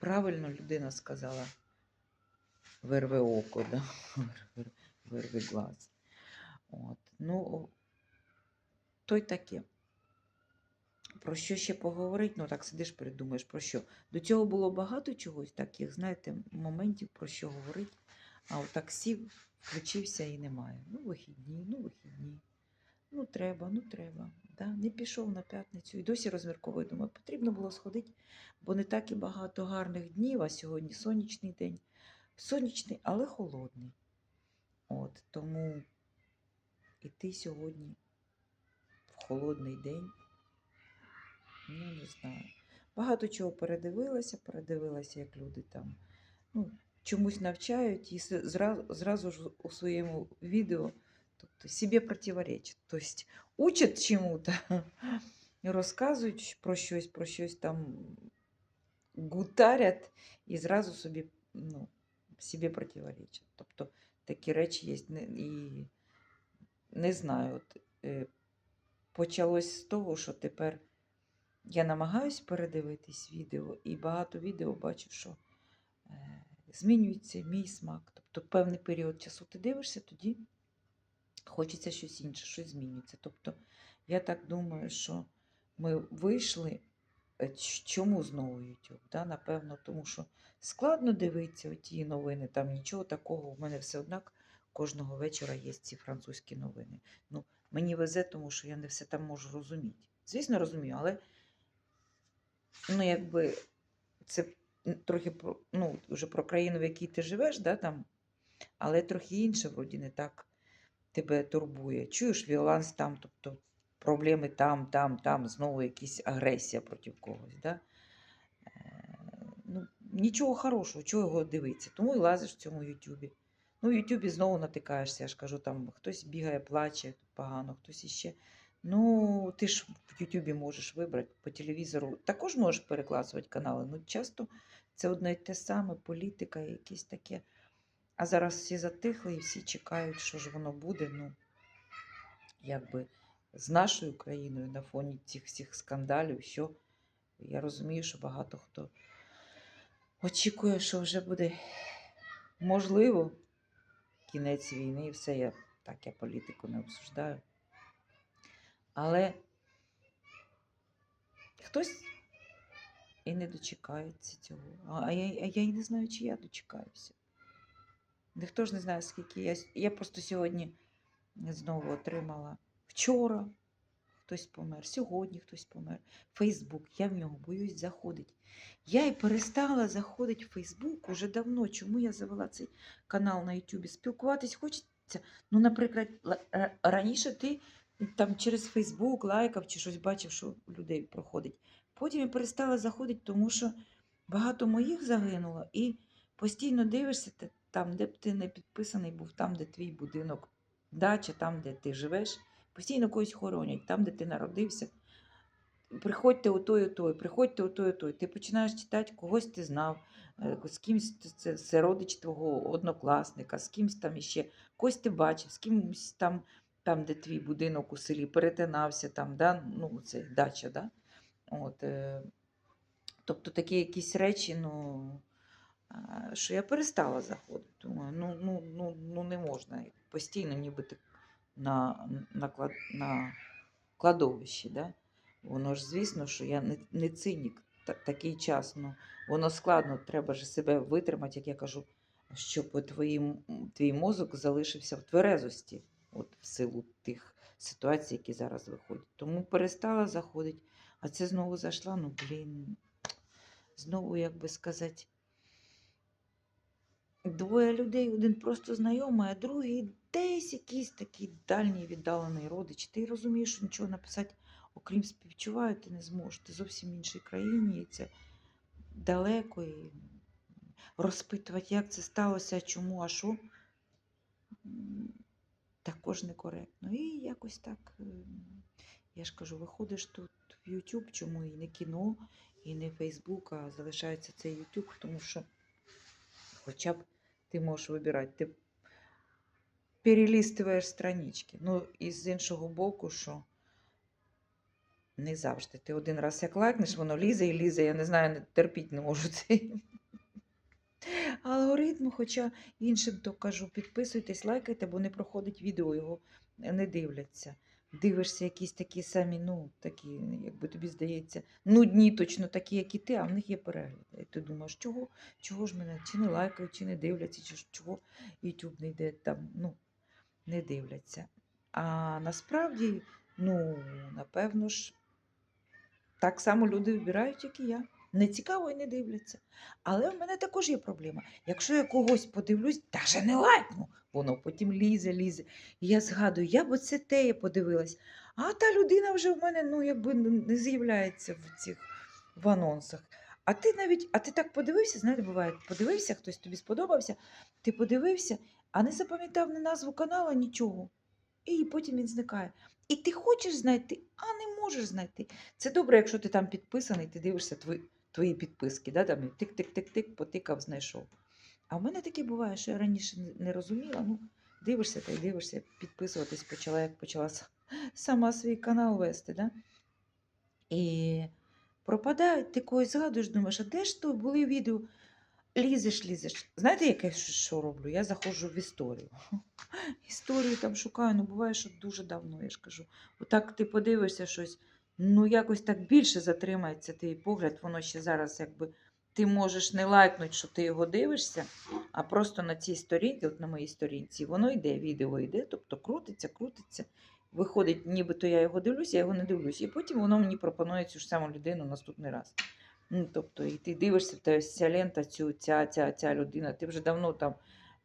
правильно людина сказала. Вирве око, да? вирве, глаз. От. Ну, то й таке. Про що ще поговорити? Ну так сидиш, придумаєш, про що. До цього було багато чогось, таких, знаєте, моментів, про що говорити. А отак сів, включився і немає. Ну, вихідні, ну, вихідні. Ну, треба, ну треба. Да? Не пішов на п'ятницю і досі розмірковую. Думаю, потрібно було сходити, бо не так і багато гарних днів, а сьогодні сонячний день. Сонячний, але холодний. От, тому іти сьогодні в холодний день. Ну, не знаю. Багато чого передивилася, передивилася, як люди там ну, чомусь навчають і зразу, зразу ж у своєму відео тобто, себе противоречать. Тобто учать чому-то, розказують про щось, про щось там гутарять і зразу собі ну, себе противоречать. Тобто такі речі є. І не знаю, от, е, почалось з того, що тепер я намагаюсь передивитись відео, і багато відео бачу, що е, змінюється мій смак. Тобто певний період часу ти дивишся, тоді хочеться щось інше, щось змінюється. Тобто я так думаю, що ми вийшли. е, Чому знову YouTube? Да? Напевно, тому що складно дивитися ті новини, там нічого такого. У мене все однак кожного вечора є ці французькі новини. Ну, мені везе, тому що я не все там можу розуміти. Звісно, розумію, але ну, якби це трохи про, ну, вже про країну, в якій ти живеш, да, там, але трохи інше, вроді, не так тебе турбує. Чуєш віоланс там, тобто проблеми там, там, там, знову якась агресія проти когось. Да? Е, Ну, нічого хорошого, чого його дивитися. Тому і лазиш в цьому Ютубі. Ну, в Ютубі знову натикаєшся, я ж кажу, там хтось бігає, плаче погано, хтось іще. Ну, ти ж в Ютубі можеш вибрати по телевізору. Також можеш перекласувати канали. Ну, часто це одне й те саме, політика, якісь таке. А зараз всі затихли і всі чекають, що ж воно буде. Ну, якби з нашою країною на фоні цих всіх скандалів, що я розумію, що багато хто очікує, що вже буде можливо кінець війни і все. Я так я політику не обсуждаю. Але хтось і не дочекається цього. А я, а я і не знаю, чи я дочекаюся. Ніхто ж не знає, скільки я. Я просто сьогодні знову отримала вчора хтось помер, сьогодні хтось помер. Фейсбук, я в нього боюсь заходити. Я і перестала заходити в Фейсбук уже давно. Чому я завела цей канал на Ютубі? Спілкуватись хочеться. Ну, наприклад, раніше ти там через Фейсбук лайкав чи щось бачив, що людей проходить. Потім я перестала заходити, тому що багато моїх загинуло, і постійно дивишся там, де б ти не підписаний був, там, де твій будинок, дача, там, де ти живеш, постійно когось хоронять, там, де ти народився. Приходьте у той, у той, приходьте у той, у той. Ти починаєш читати, когось ти знав, е, з кимсь це, це родич твого однокласника, з кимсь там іще, когось ти бачив, з кимось там, там, де твій будинок у селі перетинався, там, да? ну, це дача, да? От, е, тобто такі якісь речі, ну, що я перестала заходити. Думаю, ну, ну, ну, ну не можна. Постійно ніби ти на, на, клад, на кладовищі. Да? Воно ж, звісно, що я не, не цинік та, такий час. Ну, воно складно, треба ж себе витримати, як я кажу, щоб твої, твій мозок залишився в тверезості, от в силу тих ситуацій, які зараз виходять. Тому перестала заходити, а це знову зайшла, ну блін, знову, як би сказати, двоє людей, один просто знайомий, а другий десь якийсь такий дальній віддалений родич. Ти розумієш, що нічого написати, окрім співчуваю, ти не зможеш. Ти зовсім в іншій країні, і це далеко. І розпитувати, як це сталося, чому, а що, також некоректно. І якось так, ем, я ж кажу, виходиш тут в YouTube, чому і не кіно, і не Facebook, а залишається цей YouTube, тому що хоча б ти можеш вибирати. Ти перелістуєш странички. Ну, і з іншого боку, що Не завжди. Ти один раз як лайкнеш, воно лізе і лізе. Я не знаю, терпіть не можу цей. Алгоритм, хоча іншим то кажу, підписуйтесь, лайкайте, бо не проходить відео, його не дивляться. Дивишся якісь такі самі, ну, такі, якби тобі здається, нудні, точно такі, як і ти, а в них є перегляд. І ти думаєш, чого, чого ж мене чи не лайкають, чи не дивляться, чи чого YouTube не йде там, ну, не дивляться. А насправді, ну, напевно ж, так само люди вибирають, як і я. Не цікаво і не дивляться. Але в мене також є проблема. Якщо я когось подивлюсь, навіть не лайкну, воно потім лізе, лізе. І я згадую, я б оце те я подивилась. А та людина вже в мене ну, якби не з'являється в цих в анонсах. А ти навіть, а ти так подивився, знаєте, буває, подивився, хтось тобі сподобався, ти подивився, а не запам'ятав ні назву каналу, нічого. І потім він зникає. І ти хочеш знайти, а не можеш знайти. Це добре, якщо ти там підписаний, ти дивишся твої, твої підписки, да, там тик-тик-тик-тик, потикав, знайшов. А в мене таке буває, що я раніше не- розуміла. Ну, дивишся та й дивишся, підписуватись почала, як почала сама свій канал вести. Да? І пропадають, ти когось згадуєш, думаєш, а де ж то були відео? Лізеш, лізеш. Знаєте, яке що роблю? Я заходжу в історію. Історію там шукаю, ну буває, що дуже давно, я ж кажу. Отак ти подивишся щось, ну якось так більше затримається твій погляд, воно ще зараз якби. Ти можеш не лайкнути, що ти його дивишся, а просто на цій сторінці, от на моїй сторінці, воно йде, відео йде, тобто крутиться, крутиться. Виходить, нібито я його дивлюся, я його не дивлюся. І потім воно мені пропонує цю ж саму людину наступний раз. Ну, тобто, і ти дивишся, тебе ця лента, цю, ця, ця, ця людина, ти вже давно там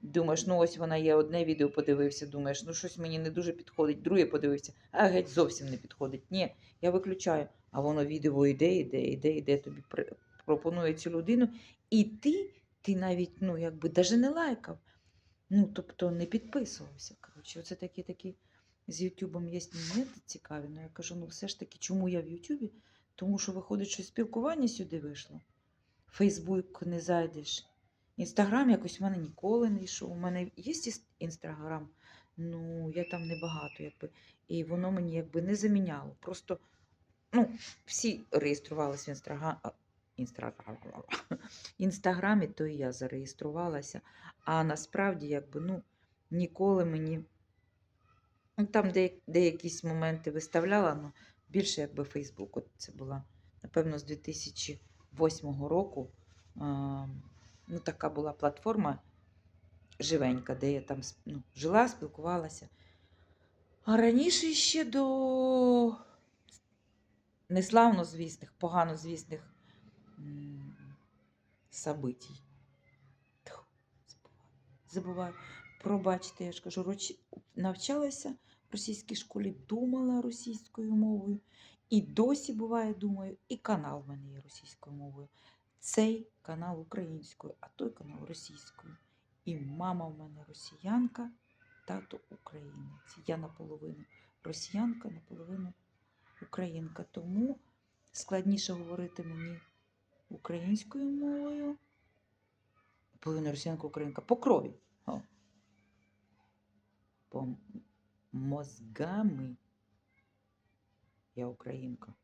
думаєш, ну ось вона є, одне відео подивився, думаєш, ну щось мені не дуже підходить, друге подивився, а геть зовсім не підходить. Ні, я виключаю. А воно відео йде, йде, йде, йде, тобі пропонує цю людину. І ти, ти навіть, ну, якби даже не лайкав. Ну, тобто не підписувався. Коротше, оце такі такі з Ютубом є моменти цікаві. Ну, я кажу, ну все ж таки, чому я в Ютубі? Тому що виходить, що спілкування сюди вийшло. Фейсбук не зайдеш. Інстаграм якось в мене ніколи не йшов. У мене є інстаграм, ну я там небагато, якби. І воно мені якби не заміняло. Просто ну, всі реєструвалися в інстаграм. Інстаграм. Інстаграмі, то і я зареєструвалася. А насправді, якби, ну, ніколи мені. Ну, там де, деякісь моменти виставляла, ну, більше якби Фейсбук. От це була, напевно, з 2008 року. Ну, така була платформа живенька, де я там ну, жила, спілкувалася. А раніше ще до неславно звісних, погано звісних. Забуваю. Забуваю. Пробачте, я ж кажу, роч- навчалася в російській школі, думала російською мовою. І досі буває, думаю, і канал в мене є російською мовою. Цей канал українською, а той канал російською. І мама в мене росіянка, тато українець. Я наполовину росіянка, наполовину українка. Тому складніше говорити мені українською мовою. Половина росіянка, українка. По крові. О. По мозгами. Я українка.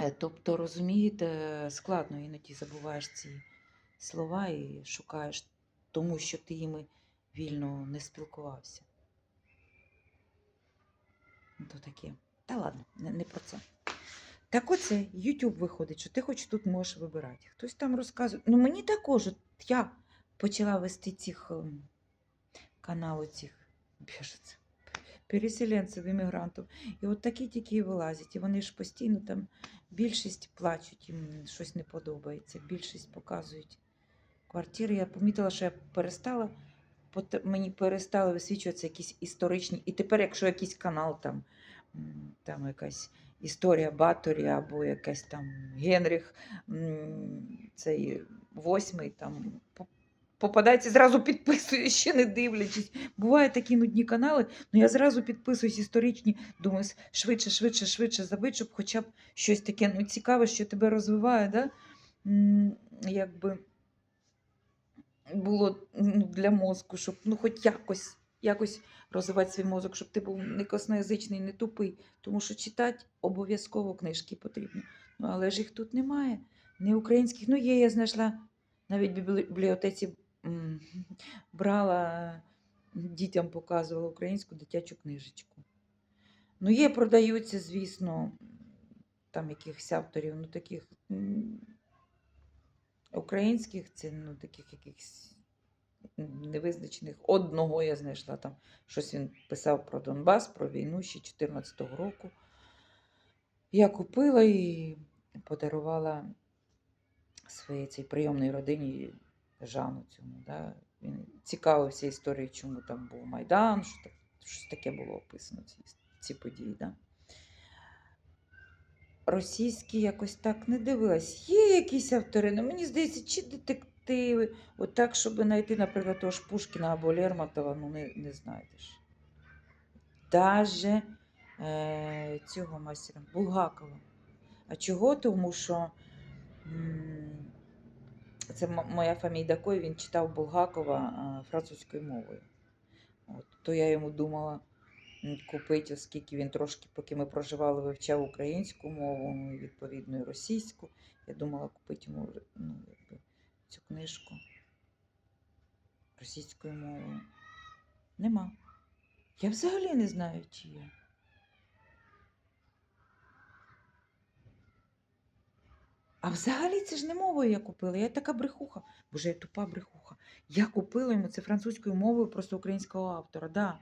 Е, Тобто, розумієте, складно іноді забуваєш ці слова і шукаєш, тому що ти їми вільно не спілкувався. Ну, То таке. Та ладно, не, не про це. Так оце, YouTube виходить, що ти хоч тут можеш вибирати. Хтось там розказує. Ну мені також, я почала вести цих ем, каналу цих біженців, переселенців, іммігрантів. І от такі тільки і вилазять. І вони ж постійно там більшість плачуть, їм щось не подобається. Більшість показують квартири. Я помітила, що я перестала, мені перестали висвічуватися якісь історичні. І тепер, якщо якийсь канал там, там якась історія Баторі або якась там Генріх, цей восьмий там. По- Попадається, зразу підписую, ще не дивлячись. Бувають такі нудні канали, ну я зразу підписуюсь історичні, думаю, швидше, швидше, швидше забити, щоб хоча б щось таке ну, цікаве, що тебе розвиває, да? Якби було ну, для мозку, щоб ну, хоч якось якось розвивати свій мозок, щоб ти був не косноязичний, не тупий. Тому що читати обов'язково книжки потрібно. Ну, але ж їх тут немає. Не українських. Ну, є, я знайшла навіть в бібліотеці брала, дітям показувала українську дитячу книжечку. Ну, є, продаються, звісно, там якихось авторів, ну таких українських, це ну, таких якихось невизначених. Одного я знайшла там, щось він писав про Донбас, про війну ще 14-го року. Я купила і подарувала своїй цій прийомній родині Жану цьому. Да? Він цікавився історією, чому там був Майдан, що так, щось таке було описано, ці, ці події. Да? Російські якось так не дивилась. Є якісь автори, ну мені здається, чи детективи, от так, щоб знайти, наприклад, того ж Пушкіна або Лермонтова, ну не, не знайдеш. Даже е, цього мастера Булгакова. А чого? Тому що м, це моя фамілія Дакой, він читав Булгакова французькою мовою. От, то я йому думала купити, оскільки він трошки, поки ми проживали, вивчав українську мову, ну, відповідно і російську. Я думала купити йому ну, цю книжку російською мовою. Нема. Я взагалі не знаю, чи є. А взагалі це ж не мовою я купила. Я така брехуха. Боже, я тупа брехуха. Я купила йому це французькою мовою просто українського автора. Да.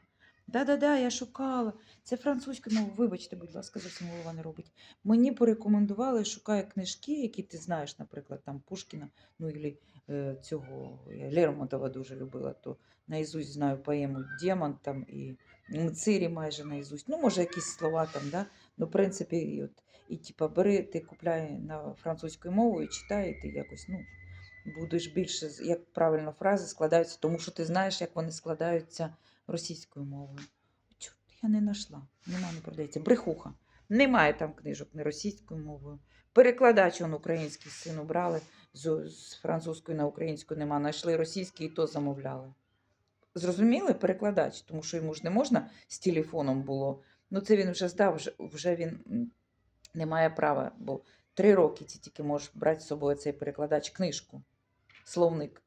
Да-да-да, я шукала. Це французькою мовою. Вибачте, будь ласка, зовсім голова не робить. Мені порекомендували, шукай книжки, які ти знаєш, наприклад, там Пушкіна, ну і е, цього я Лермонтова дуже любила, то наізусть знаю поему Демон там і Мцирі майже наізусть. Ну, може, якісь слова там, да? Ну, в принципі, і от і типа бери, ти купляй на французькою мовою читай, і ти якось ну, будеш більше, як правильно фрази складаються, тому що ти знаєш, як вони складаються російською мовою. Чу, я не знайшла, нема не продається. Брехуха. Немає там книжок не російською мовою. Перекладач он український сину брали з, з французької на українську нема. Знайшли російський і то замовляли. Зрозуміли перекладач, тому що йому ж не можна з телефоном було. Ну, це він вже здав, вже, вже він не має права, бо три роки ти тільки можеш брати з собою цей перекладач книжку, словник.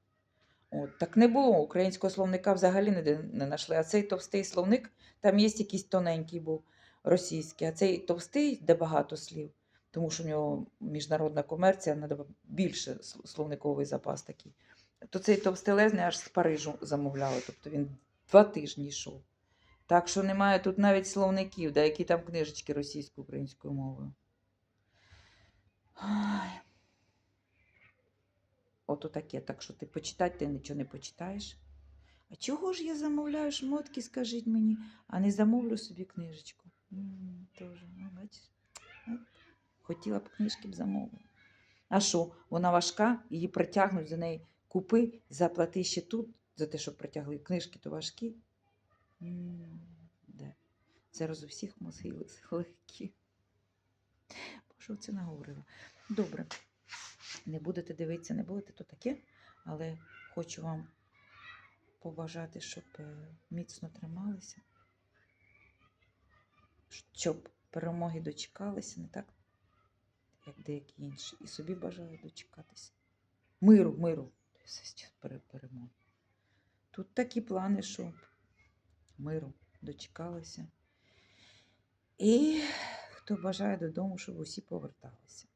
От, так не було. Українського словника взагалі ніде не знайшли. А цей товстий словник, там є якийсь тоненький був російський, а цей товстий, де багато слів, тому що в нього міжнародна комерція, треба більше словниковий запас такий. То цей товстелезний аж з Парижу замовляли, тобто він два тижні йшов. Так що немає тут навіть словників, да, які там книжечки російською українською мовою. Ай. Ото таке, так що ти почитати, ти нічого не почитаєш. А чого ж я замовляю шмотки, скажіть мені, а не замовлю собі книжечку? М, Тоже, ну, бачиш. Хотіла б книжки б замовила. А що, вона важка, її притягнуть за неї. Купи, заплати ще тут за те, що притягли книжки, то важкі. М, Де? Зараз у всіх мозги легкі. Що це наговорила? Добре. Не будете дивитися, не будете, то таке. Але хочу вам побажати, щоб е, міцно трималися, щоб перемоги дочекалися, не так, як деякі інші. І собі бажаю дочекатися. Миру, миру. Перемоги. Тут такі плани, що миру дочекалися. І хто бажає додому, щоб усі поверталися.